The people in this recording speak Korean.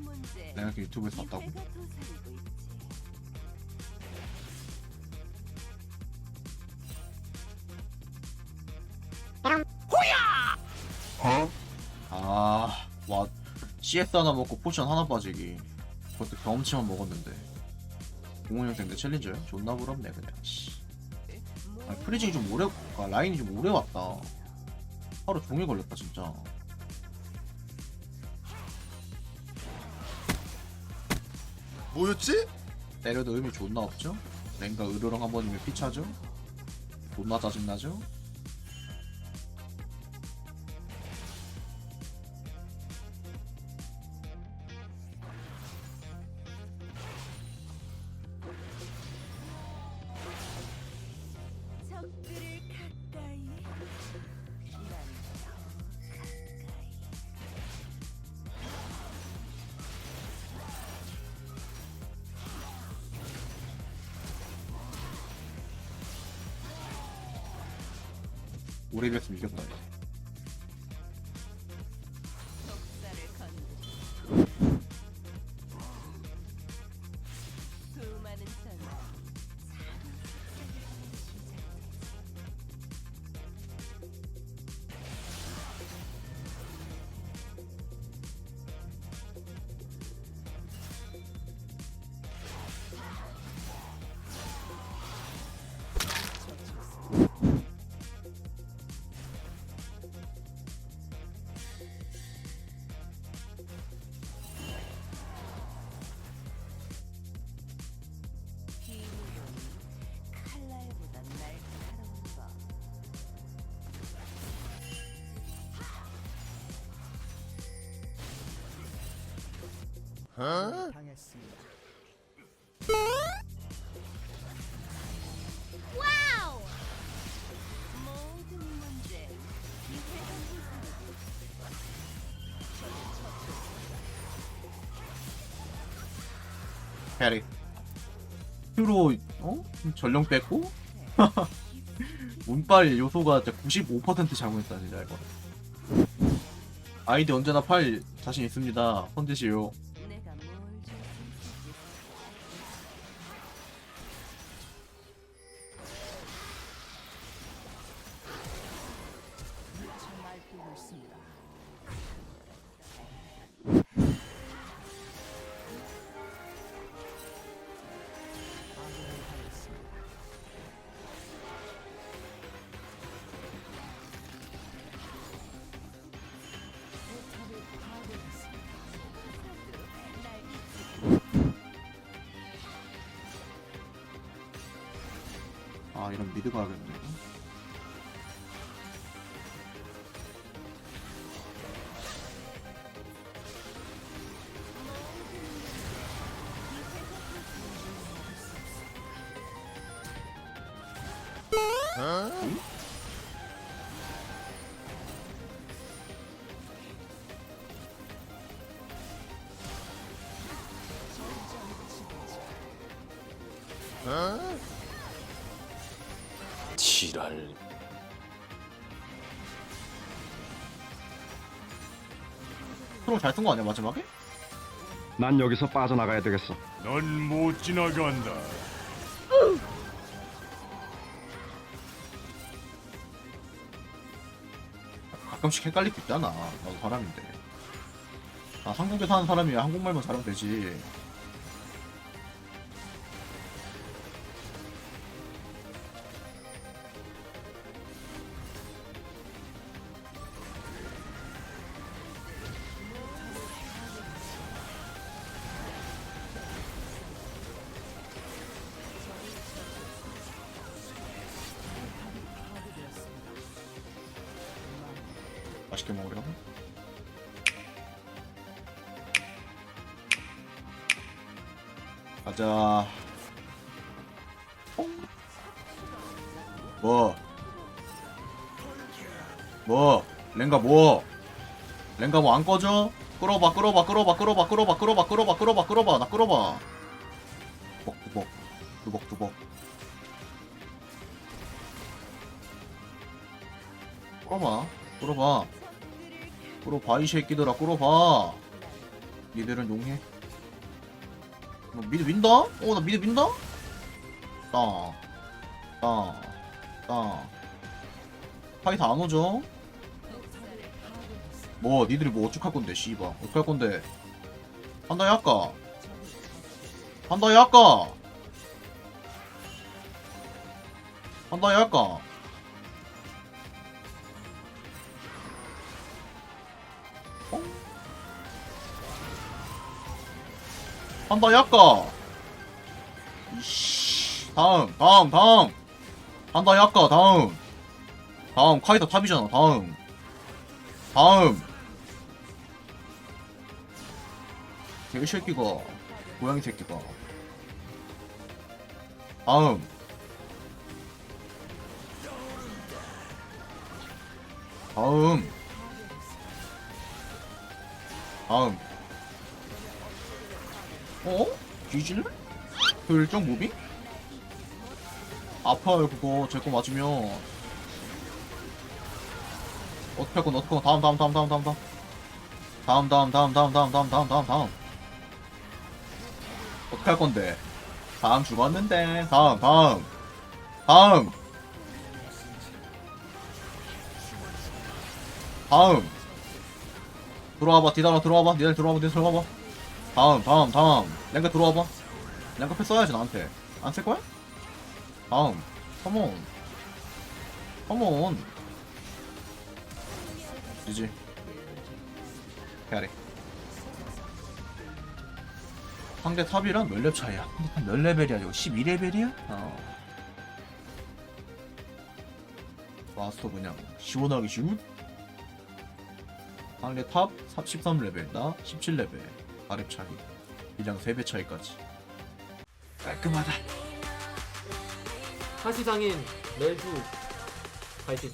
문제 내가 이렇게 유튜브에서 봤다고? 있지. 아, 와, CS 하나 먹고 포션 하나 빠지기. 그것도 경험치만 먹었는데. 공원 형인데 챌린저요? 존나 부럽네 그냥. 씨. 아, 프리징이 좀 오래, 아, 라인이 좀 오래 왔다. 하루 종일 걸렸다 진짜. 뭐였지? 때려도 의미 존나 없죠? 랭가 으르렁 한 번이면 피차죠? 존나 짜증나죠? 오래 비었으면 이겼다. 어? 모든 문제 캐리. 큐로 어? 전령 뺐고 운빨 요소가 진짜 95% 잘못했다 진짜 이거. 아이디 언제나 팔 자신 있습니다. 손드시오. 아 이런 미드 가야겠네. 어? 어? 지랄 프로 잘쓴 거 아니야 마지막에? 난 여기서 빠져나가야 되겠어. 넌 못 지나간다. 가끔씩 헷갈릴 때 있잖아. 나도 사람인데. 나 한국에 사는 사람이 한국말만 잘하면 되지. 맛있게 먹으려고. 가자. 뭐? 뭐? 랭가 뭐? 랭가 뭐 안 꺼져? 끌어봐, 끌어봐, 끌어봐, 끌어봐, 끌어봐, 끌어봐, 끌어봐, 끌어봐, 끌어봐, 나 끌어봐. 두벅, 두벅, 두벅, 두벅. 끌어봐, 끌어봐. 끌어봐 이 새끼들아 끌어봐 니들은 용해 너 미드 민다? 어 나 미드 민다? 땅 땅, 땅. 파이트 안 오죠? 뭐, 니들이 뭐 어떡할 건데, 씨발. 어떡할 건데. 한다, 약까. 한다, 약까. 한다, 약까. 한다, 약까. 다음, 다음, 다음. 한다, 약까, 다음. 다음, 카이사 탑이잖아, 다음. 다음. 개새끼가. 고양이 새끼가. 다음. 다음. 다음. 어? 뒤질래? 결정 무비? 아파요 그거 제 거 맞으면 어떻게 할 건데 어떻게 할 건데 다음 다음 다음 다음 다음 다음 다음 다음 다음 다음 다음 다음 다음 다음 어떻게 할 건데 다음 죽었는데 다음 다음 다음 다음 들어와봐 디다라 들어와봐 니들 들어와봐 니들 들어와봐 다음 다음 다음. 랭가 들어와봐. 랭가 패 써야지 나한테. 안 쓸 거야? 다음. 컴온 컴온 지지. 헤아리. 상대 탑이랑 몇 렙 차이야? 한몇 레벨이야 이거? 12레벨이야? 어. 마스터 그냥 시원하게 슛. 상대 탑 13레벨 나 17레벨 아랩 차이 이랑 3배 차이까지. 깔끔하다. 사시장인 멜주 파이팅